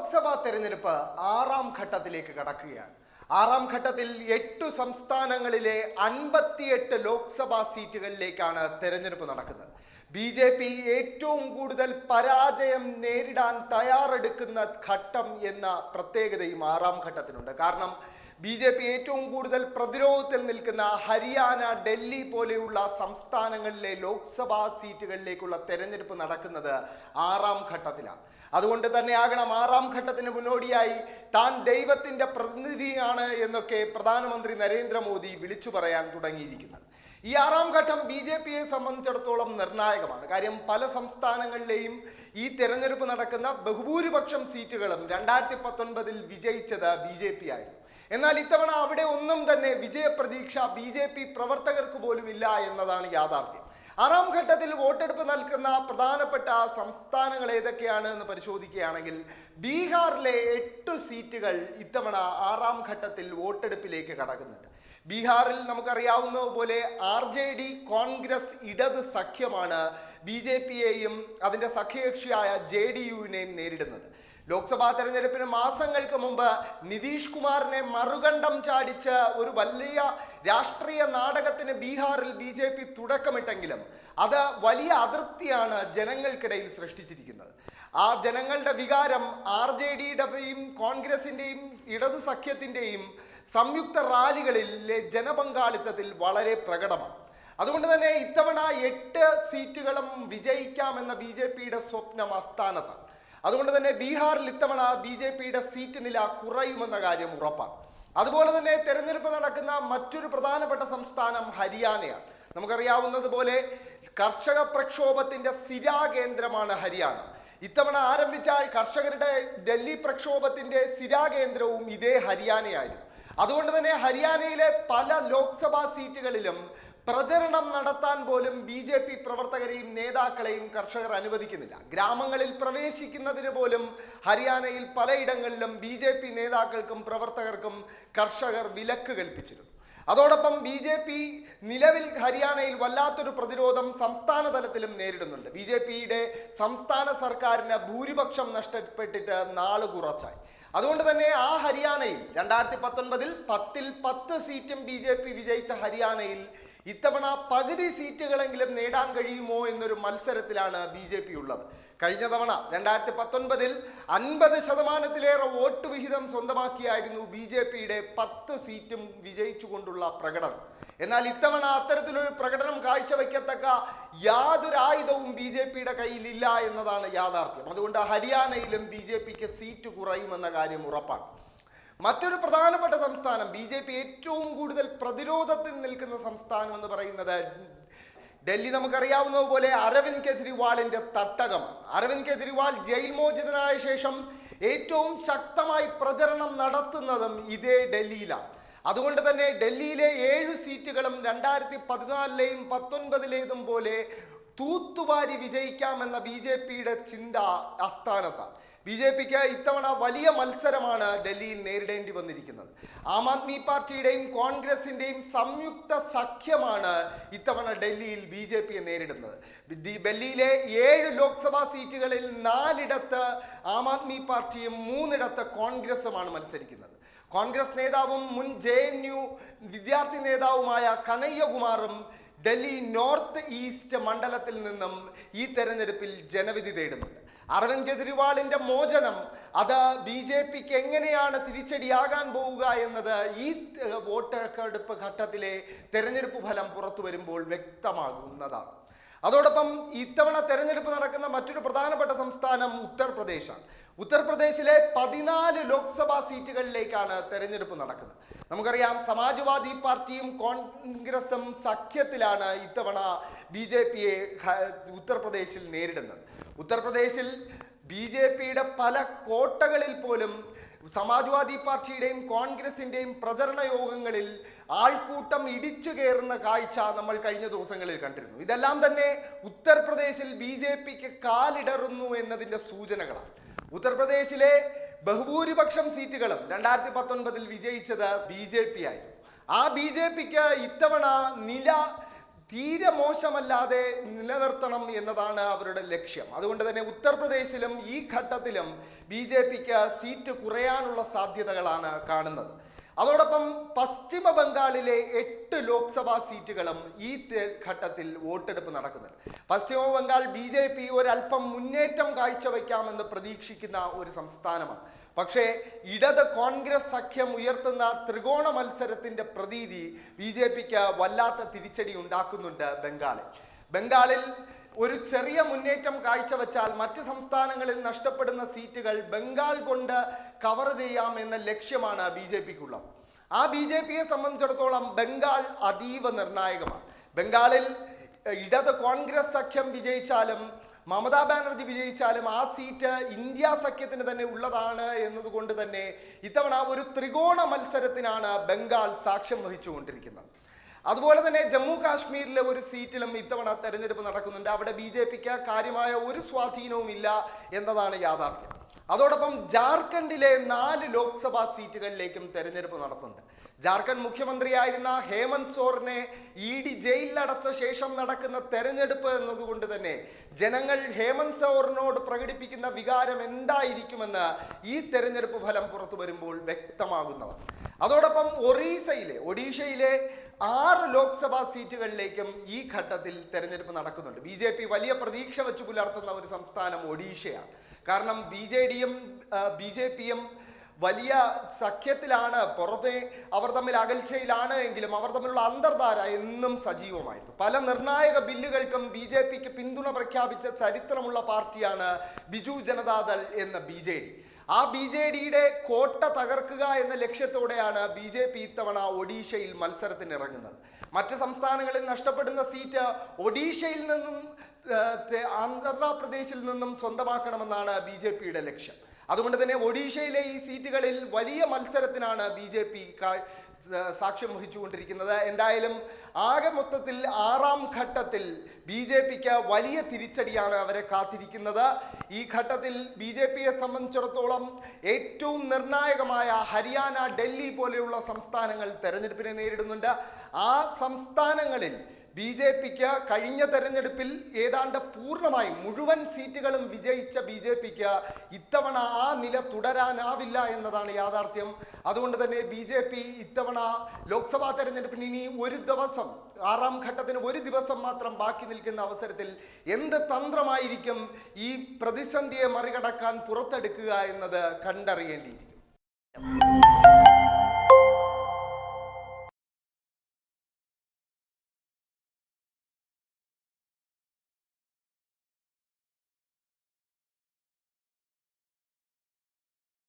ലോക്സഭാ തെരഞ്ഞെടുപ്പ് ആറാം ഘട്ടത്തിലേക്ക് കടക്കുകയാണ്. ആറാം ഘട്ടത്തിൽ എട്ടു സംസ്ഥാനങ്ങളിലെ അൻപത്തിയെട്ട് ലോക്സഭാ സീറ്റുകളിലേക്കാണ് തെരഞ്ഞെടുപ്പ് നടക്കുന്നത്. ബി ജെ പി ഏറ്റവും കൂടുതൽ പരാജയം നേരിടാൻ തയ്യാറെടുക്കുന്ന ഘട്ടം എന്ന പ്രത്യേകതയും ആറാം ഘട്ടത്തിനുണ്ട്. കാരണം ബി ജെ പി ഏറ്റവും കൂടുതൽ പ്രതിരോധത്തിൽ നിൽക്കുന്ന ഹരിയാന ഡൽഹി പോലെയുള്ള സംസ്ഥാനങ്ങളിലെ ലോക്സഭാ സീറ്റുകളിലേക്കുള്ള തെരഞ്ഞെടുപ്പ് നടക്കുന്നത് ആറാം ഘട്ടത്തിലാണ്. അതുകൊണ്ട് തന്നെ ആകണം ആറാം ഘട്ടത്തിന് മുന്നോടിയായി താൻ ദൈവത്തിന്റെ പ്രതിനിധിയാണ് എന്നൊക്കെ പ്രധാനമന്ത്രി നരേന്ദ്രമോദി വിളിച്ചു പറയാൻ തുടങ്ങിയിരിക്കുന്നത്. ഈ ആറാം ഘട്ടം ബി ജെ പിയെ സംബന്ധിച്ചിടത്തോളം നിർണായകമാണ്. കാര്യം പല സംസ്ഥാനങ്ങളിലെയും ഈ തെരഞ്ഞെടുപ്പ് നടക്കുന്ന ബഹുഭൂരിപക്ഷം സീറ്റുകളും രണ്ടായിരത്തി പത്തൊൻപതിൽ വിജയിച്ചത് ബി ജെ പി ആയിരുന്നു. എന്നാൽ ഇത്തവണ അവിടെ ഒന്നും തന്നെ വിജയപ്രതീക്ഷ ബി ജെ പി പ്രവർത്തകർക്ക് പോലും ഇല്ല എന്നതാണ് യാഥാർത്ഥ്യം. ആറാം ഘട്ടത്തിൽ വോട്ടെടുപ്പ് നൽകുന്ന പ്രധാനപ്പെട്ട സംസ്ഥാനങ്ങൾ ഏതൊക്കെയാണ് എന്ന് പരിശോധിക്കുകയാണെങ്കിൽ ബീഹാറിലെ എട്ട് സീറ്റുകൾ ഇത്തവണ ആറാം ഘട്ടത്തിൽ വോട്ടെടുപ്പിലേക്ക് കടക്കുന്നുണ്ട്. ബീഹാറിൽ നമുക്കറിയാവുന്ന പോലെ ആർ ജെ ഡി കോൺഗ്രസ് ഇടത് സഖ്യമാണ് ബി ജെ പിയെയും അതിന്റെ സഖ്യകക്ഷിയായ ജെ ഡി യുവിനെയും നേരിടുന്നത്. ലോക്സഭാ തെരഞ്ഞെടുപ്പിന് മാസങ്ങൾക്ക് മുമ്പ് നിതീഷ് കുമാറിനെ മറുകണ്ഠം ചാടിച്ച് ഒരു വലിയ രാഷ്ട്രീയ നാടകത്തിന് ബീഹാറിൽ ബി തുടക്കമിട്ടെങ്കിലും അത് വലിയ അതൃപ്തിയാണ് ജനങ്ങൾക്കിടയിൽ സൃഷ്ടിച്ചിരിക്കുന്നത്. ആ ജനങ്ങളുടെ വികാരം ആർ ജെ ഡിയുടെയും കോൺഗ്രസിന്റെയും ഇടത് സഖ്യത്തിന്റെയും സംയുക്ത റാലികളിലെ ജനപങ്കാളിത്തത്തിൽ വളരെ പ്രകടമാണ്. അതുകൊണ്ട് തന്നെ ഇത്തവണ എട്ട് സീറ്റുകളും വിജയിക്കാമെന്ന ബി ജെ പിയുടെ സ്വപ്നം അസ്ഥാനത്താണ് അതുകൊണ്ട് തന്നെ ബീഹാറിൽ ഇത്തവണ ബി ജെ പിയുടെ സീറ്റ് നില കുറയുമെന്ന കാര്യം ഉറപ്പാണ്. അതുപോലെ തന്നെ തെരഞ്ഞെടുപ്പ് നടക്കുന്ന മറ്റൊരു പ്രധാനപ്പെട്ട സംസ്ഥാനം ഹരിയാനയാണ്. നമുക്കറിയാവുന്നതുപോലെ കർഷക പ്രക്ഷോഭത്തിന്റെ സ്ഥിരാകേന്ദ്രമാണ് ഹരിയാന. ഇത്തവണ ആരംഭിച്ച കർഷകരുടെ ഡൽഹി പ്രക്ഷോഭത്തിന്റെ സ്ഥിരാകേന്ദ്രവും ഇതേ ഹരിയാനയായിരുന്നു. അതുകൊണ്ട് തന്നെ ഹരിയാനയിലെ പല ലോക്സഭാ സീറ്റുകളിലും പ്രചരണം നടത്താൻ പോലും ബി ജെ പി പ്രവർത്തകരെയും നേതാക്കളെയും കർഷകർ അനുവദിക്കുന്നില്ല. ഗ്രാമങ്ങളിൽ പ്രവേശിക്കുന്നതിന് പോലും ഹരിയാനയിൽ പലയിടങ്ങളിലും ബി നേതാക്കൾക്കും പ്രവർത്തകർക്കും കർഷകർ വിലക്ക് കൽപ്പിച്ചിരുന്നു. അതോടൊപ്പം ബി ജെ പി നിലവിൽ ഹരിയാനയിൽ വല്ലാത്തൊരു പ്രതിരോധം സംസ്ഥാന തലത്തിലും നേരിടുന്നുണ്ട്. ബി ജെ പിയുടെ സംസ്ഥാന സർക്കാരിന് ഭൂരിപക്ഷം നഷ്ടപ്പെട്ടിട്ട് നാൾ കുറച്ചായി. അതുകൊണ്ട് തന്നെ ആ ഹരിയാനയിൽ രണ്ടായിരത്തി പത്തൊൻപതിൽ പത്തിൽ പത്ത് സീറ്റും ബി ജെ പി വിജയിച്ച ഹരിയാനയിൽ ഇത്തവണ പകുതി സീറ്റുകളെങ്കിലും നേടാൻ കഴിയുമോ എന്നൊരു മത്സരത്തിലാണ് ബി ജെ പി ഉള്ളത്. കഴിഞ്ഞ തവണ രണ്ടായിരത്തി പത്തൊൻപതിൽ അൻപത് ശതമാനത്തിലേറെ വോട്ട് വിഹിതം സ്വന്തമാക്കിയായിരുന്നു ബി ജെ പിയുടെ പത്ത് സീറ്റും വിജയിച്ചുകൊണ്ടുള്ള പ്രകടനം. എന്നാൽ ഇത്തവണ അത്തരത്തിലൊരു പ്രകടനം കാഴ്ചവെക്കത്തക്ക യാതൊരു ആയുധവും ബി ജെ പിയുടെ കയ്യിലില്ല എന്നതാണ് യാഥാർത്ഥ്യം. അതുകൊണ്ട് ഹരിയാനയിലും ബി ജെ പിക്ക് സീറ്റ് കുറയുമെന്ന കാര്യം ഉറപ്പാണ്. മറ്റൊരു പ്രധാനപ്പെട്ട സംസ്ഥാനം ബി ജെ പി ഏറ്റവും കൂടുതൽ പ്രതിരോധത്തിൽ നിൽക്കുന്ന സംസ്ഥാനം എന്ന് പറയുന്നത് ഡൽഹി നമുക്കറിയാവുന്നതുപോലെ അരവിന്ദ് കെജ്രിവാളിന്റെ തട്ടകം. അരവിന്ദ് കെജ്രിവാൾ ജയിൽ മോചിതനായ ശേഷം ഏറ്റവും ശക്തമായി പ്രചരണം നടത്തുന്നതും ഇതേ ഡൽഹിയിലാണ്. അതുകൊണ്ട് തന്നെ ഡൽഹിയിലെ ഏഴ് സീറ്റുകളും രണ്ടായിരത്തി പതിനാലിലെയും പത്തൊൻപതിലേതും പോലെ തൂത്തുവാരി വിജയിക്കാമെന്ന ബി ജെ പിയുടെ ചിന്ത അസ്ഥാനത്താണ് ബി ജെ പിക്ക് ഇത്തവണ വലിയ മത്സരമാണ് ഡൽഹിയിൽ നേരിടേണ്ടി വന്നിരിക്കുന്നത്. ആം ആദ്മി പാർട്ടിയുടെയും കോൺഗ്രസിന്റെയും സംയുക്ത സഖ്യമാണ് ഇത്തവണ ഡൽഹിയിൽ ബി ജെ പിയെ നേരിടുന്നത്. ഡൽഹിയിലെ ഏഴ് ലോക്സഭാ സീറ്റുകളിൽ നാലിടത്ത് ആം ആദ്മി പാർട്ടിയും മൂന്നിടത്ത് കോൺഗ്രസുമാണ് മത്സരിക്കുന്നത്. കോൺഗ്രസ് നേതാവും മുൻ ജെ എൻ യു വിദ്യാർത്ഥി നേതാവുമായ കനയ്യകുമാറും ഡൽഹി നോർത്ത് ഈസ്റ്റ് മണ്ഡലത്തിൽ നിന്നും ഈ തെരഞ്ഞെടുപ്പിൽ ജനവിധി തേടുന്നുണ്ട്. അരവിന്ദ് കെജ്രിവാളിന്റെ മോചനം. അത് ബി ജെ പിക്ക് എങ്ങനെയാണ് തിരിച്ചടിയാകാൻ പോവുക എന്നത് ഈ വോട്ടെടുപ്പ് ഘട്ടത്തിലെ തെരഞ്ഞെടുപ്പ് ഫലം പുറത്തു വരുമ്പോൾ വ്യക്തമാകുന്നതാണ്. അതോടൊപ്പം ഇത്തവണ തെരഞ്ഞെടുപ്പ് നടക്കുന്ന മറ്റൊരു പ്രധാനപ്പെട്ട സംസ്ഥാനം ഉത്തർപ്രദേശാണ്. ഉത്തർപ്രദേശിലെ പതിനാല് ലോക്സഭാ സീറ്റുകളിലേക്കാണ് തെരഞ്ഞെടുപ്പ് നടക്കുന്നത്. നമുക്കറിയാം സമാജ്വാദി പാർട്ടിയും കോൺഗ്രസും സഖ്യത്തിലാണ് ഇത്തവണ ബി ജെ പിയെ ഉത്തർപ്രദേശിൽ നേരിടുന്നത്. ഉത്തർപ്രദേശിൽ ബി ജെ പിയുടെ പല കോട്ടകളിൽ പോലും സമാജ്വാദി പാർട്ടിയുടെയും കോൺഗ്രസിന്റെയും പ്രചരണ യോഗങ്ങളിൽ ആൾക്കൂട്ടം ഇടിച്ചു കയറുന്ന കാഴ്ച നമ്മൾ കഴിഞ്ഞ ദിവസങ്ങളിൽ കണ്ടിരുന്നു. ഇതെല്ലാം തന്നെ ഉത്തർപ്രദേശിൽ ബി ജെ പിക്ക് കാലിടറുന്നു എന്നതിന്റെ സൂചനകളാണ്. ഉത്തർപ്രദേശിലെ ബഹുഭൂരിപക്ഷം സീറ്റുകളും രണ്ടായിരത്തി പത്തൊൻപതിൽ വിജയിച്ചത് ബി ജെ പി ആയിരുന്നു. ആ ബി ജെ പിക്ക് ഇത്തവണ നില തീരെ മോശമല്ലാതെ നിലനിർത്തണം എന്നതാണ് അവരുടെ ലക്ഷ്യം. അതുകൊണ്ട് തന്നെ ഉത്തർപ്രദേശിലും ഈ ഘട്ടത്തിലും ബി ജെ പിക്ക് സീറ്റ് കുറയാനുള്ള സാധ്യതകളാണ് കാണുന്നത്. അതോടൊപ്പം പശ്ചിമ ബംഗാളിലെ എട്ട് ലോക്സഭാ സീറ്റുകളും ഈ ഘട്ടത്തിൽ വോട്ടെടുപ്പ് നടക്കുന്നുണ്ട്. പശ്ചിമ ബംഗാൾ ബി ജെ പി ഒരല്പം മുന്നേറ്റം കാഴ്ചവെക്കാമെന്ന് പ്രതീക്ഷിക്കുന്ന ഒരു സംസ്ഥാനമാണ്. പക്ഷേ ഇടത് കോൺഗ്രസ് സഖ്യം ഉയർത്തുന്ന ത്രികോണ മത്സരത്തിന്റെ പ്രതീതി ബി ജെ പിക്ക് വല്ലാത്ത തിരിച്ചടി ഉണ്ടാക്കുന്നുണ്ട് ബംഗാളിൽ. ബംഗാളിൽ ഒരു ചെറിയ മുന്നേറ്റം കാഴ്ചവെച്ചാൽ മറ്റ് സംസ്ഥാനങ്ങളിൽ നഷ്ടപ്പെടുന്ന സീറ്റുകൾ ബംഗാൾ കൊണ്ട് കവർ ചെയ്യാം എന്ന ലക്ഷ്യമാണ് ബി ജെ പിക്കുള്ളത്. ആ ബി ജെ പിയെ സംബന്ധിച്ചിടത്തോളം ബംഗാൾ അതീവ നിർണായകമാണ്. ബംഗാളിൽ ഇടത് കോൺഗ്രസ് സഖ്യം വിജയിച്ചാലും മമതാ ബാനർജി വിജയിച്ചാലും ആ സീറ്റ് ഇന്ത്യ സഖ്യത്തിന് തന്നെ ഉള്ളതാണ് എന്നതുകൊണ്ട് തന്നെ ഇത്തവണ ഒരു ത്രികോണ മത്സരത്തിനാണ് ബംഗാൾ സാക്ഷ്യം വഹിച്ചുകൊണ്ടിരിക്കുന്നത്. അതുപോലെ തന്നെ ജമ്മു കാശ്മീരിലെ ഒരു സീറ്റിലും ഇത്തവണ തെരഞ്ഞെടുപ്പ് നടക്കുന്നുണ്ട്. അവിടെ ബി ജെ പിക്ക് കാര്യമായ ഒരു സ്വാധീനവും ഇല്ല എന്നതാണ് യാഥാർത്ഥ്യം. അതോടൊപ്പം ജാർഖണ്ഡിലെ നാല് ലോക്സഭാ സീറ്റുകളിലേക്കും തെരഞ്ഞെടുപ്പ് നടക്കുന്നുണ്ട്. ജാർഖണ്ഡ് മുഖ്യമന്ത്രിയായിരുന്ന ഹേമന്ത് സോറിനെ ഇ ഡി ജയിലിലടച്ച ശേഷം നടക്കുന്ന തെരഞ്ഞെടുപ്പ് എന്നതുകൊണ്ട് തന്നെ ജനങ്ങൾ ഹേമന്ത് സോറിനോട് പ്രകടിപ്പിക്കുന്ന വികാരം എന്തായിരിക്കുമെന്ന് ഈ തെരഞ്ഞെടുപ്പ് ഫലം പുറത്തു വരുമ്പോൾ വ്യക്തമാകുന്നതാണ് അതോടൊപ്പം ഒറീസയിലെ ഒഡീഷയിലെ ആറ് ലോക്സഭാ സീറ്റുകളിലേക്കും ഈ ഘട്ടത്തിൽ തെരഞ്ഞെടുപ്പ് നടക്കുന്നുണ്ട്. ബി ജെ പി വലിയ പ്രതീക്ഷ വെച്ച് പുലർത്തുന്ന ഒരു സംസ്ഥാനം ഒഡീഷയാണ്. കാരണം ബി ജെ ഡിയും ബി ജെ പിയും വലിയ സഖ്യത്തിലാണ് പുറത്തെ അവർ തമ്മിൽ അകൽച്ചയിലാണ് എങ്കിലും അവർ തമ്മിലുള്ള അന്തർധാര എന്നും സജീവമായിരുന്നു. പല നിർണായക ബില്ലുകൾക്കും ബി ജെ പിക്ക് പിന്തുണ പ്രഖ്യാപിച്ച ചരിത്രമുള്ള പാർട്ടിയാണ് ബിജു ജനതാദൾ എന്ന ബി ജെ ഡി ആ ബി ജെ ഡിയുടെ കോട്ട തകർക്കുക എന്ന ലക്ഷ്യത്തോടെയാണ് ബി ജെ പി ഇത്തവണ ഒഡീഷയിൽ മത്സരത്തിന് ഇറങ്ങുന്നത് മറ്റ് സംസ്ഥാനങ്ങളിൽ നഷ്ടപ്പെടുന്ന സീറ്റ് ഒഡീഷയിൽ നിന്നും ആന്ധ്രാപ്രദേശിൽ നിന്നും സ്വന്തമാക്കണമെന്നാണ് ബി ലക്ഷ്യം. അതുകൊണ്ട് തന്നെ ഒഡീഷയിലെ ഈ സീറ്റുകളിൽ വലിയ മത്സരത്തിനാണ് ബി ജെ പി സാക്ഷ്യം വഹിച്ചുകൊണ്ടിരിക്കുന്നത്. എന്തായാലും ആകെ മൊത്തത്തിൽ ആറാം ഘട്ടത്തിൽ ബി ജെ പിക്ക് വലിയ തിരിച്ചടിയാണ് അവരെ കാത്തിരിക്കുന്നത്. ഈ ഘട്ടത്തിൽ ബി ജെ പിയെ സംബന്ധിച്ചിടത്തോളം ഏറ്റവും നിർണായകമായ ഹരിയാന ഡൽഹി പോലെയുള്ള സംസ്ഥാനങ്ങൾ തെരഞ്ഞെടുപ്പിനെ നേരിടുന്നുണ്ട്. ആ സംസ്ഥാനങ്ങളിൽ ബി ജെ പിക്ക് കഴിഞ്ഞ തെരഞ്ഞെടുപ്പിൽ ഏതാണ്ട് പൂർണമായും മുഴുവൻ സീറ്റുകളും വിജയിച്ച ബി ജെ പിക്ക് ഇത്തവണ ആ നില തുടരാനാവില്ല എന്നതാണ് യാഥാർത്ഥ്യം. അതുകൊണ്ട് തന്നെ ബി ജെ പി ഇത്തവണ ലോക്സഭാ തെരഞ്ഞെടുപ്പിന് ഇനി ഒരു ദിവസം ആറാം ഘട്ടത്തിന് ഒരു ദിവസം മാത്രം ബാക്കി നിൽക്കുന്ന അവസരത്തിൽ എന്ത് തന്ത്രമായിരിക്കും ഈ പ്രതിസന്ധിയെ മറികടക്കാൻ പുറത്തെടുക്കുക എന്നത് കണ്ടറിയേണ്ടിയിരിക്കും